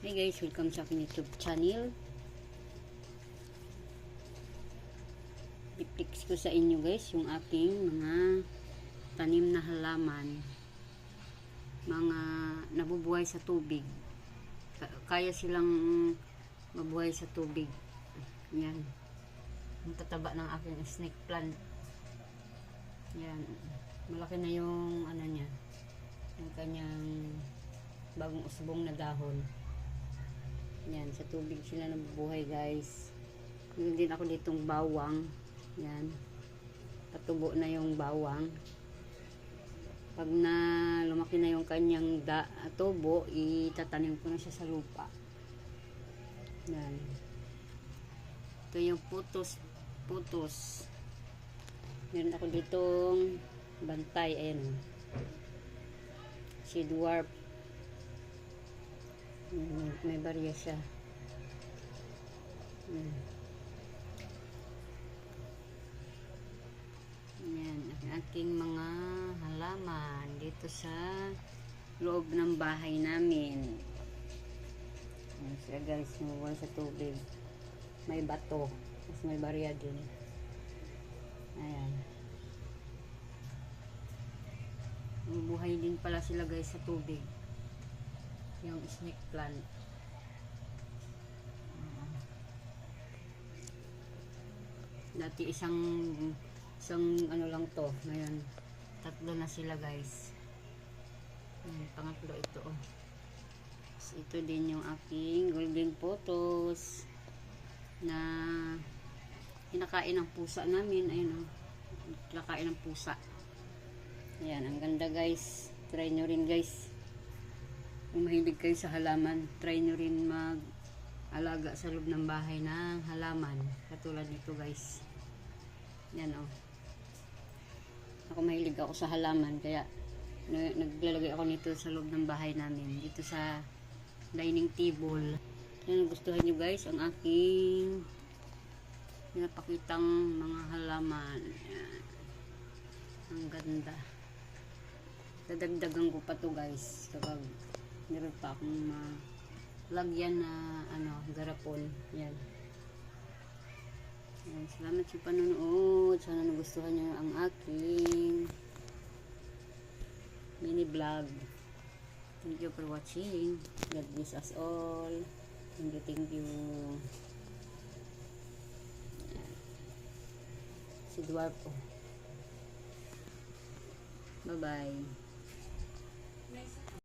Hey guys, welcome sa aking YouTube channel. Ipix ko sa inyo guys yung aking mga tanim na halaman. Mga nabubuhay sa tubig. Ka- Kaya silang mabuhay sa tubig. Yan. Ang tataba ng aking snake plant. Yan. Malaki na yung ano niya. Yung kanyang bagong usbong na dahon. Yan, sa tubig sila nabubuhay guys. Meron din ako ditong bawang. Yan. Patubo na yung bawang. Pag na lumaki na yung kanyang da, tubo, itatanim ko na siya sa lupa. Yan. Ito yung putos, putos. Meron ako ditong bantay. Ayan. oh. Si dwarf Mm, may barya siya. Mm. Yan, aking mga halaman dito sa loob ng bahay namin. Yan siya guys, mawala sa tubig. May bato, tapos may barya din. Ayan. Buhay din pala sila guys sa tubig yung snake plant. Dati isang isang ano lang to. Ngayon, tatlo na sila guys. Ayan, pangatlo ito oh. Tapos ito din yung aking golden photos na kinakain ng pusa namin. Ayun oh. Kinakain ng pusa. Ayan, ang ganda guys. Try nyo rin guys kung mahilig kayo sa halaman, try nyo rin mag-alaga sa loob ng bahay ng halaman. Katulad nito guys. Yan o. Oh. Ako mahilig ako sa halaman, kaya na- naglalagay ako nito sa loob ng bahay namin. Dito sa dining table. Yan, gustuhan nyo guys, ang aking pinapakitang mga halaman. Yan. Ang ganda. Dadagdagan ko pa to guys kapag meron pa akong lagyan na ano, garapon. Yan. Yan. Salamat sa panonood. Sana nagustuhan niyo ang aking mini vlog. Thank you for watching. God bless us all. Thank you, thank you. Si Dwarf po. Bye-bye.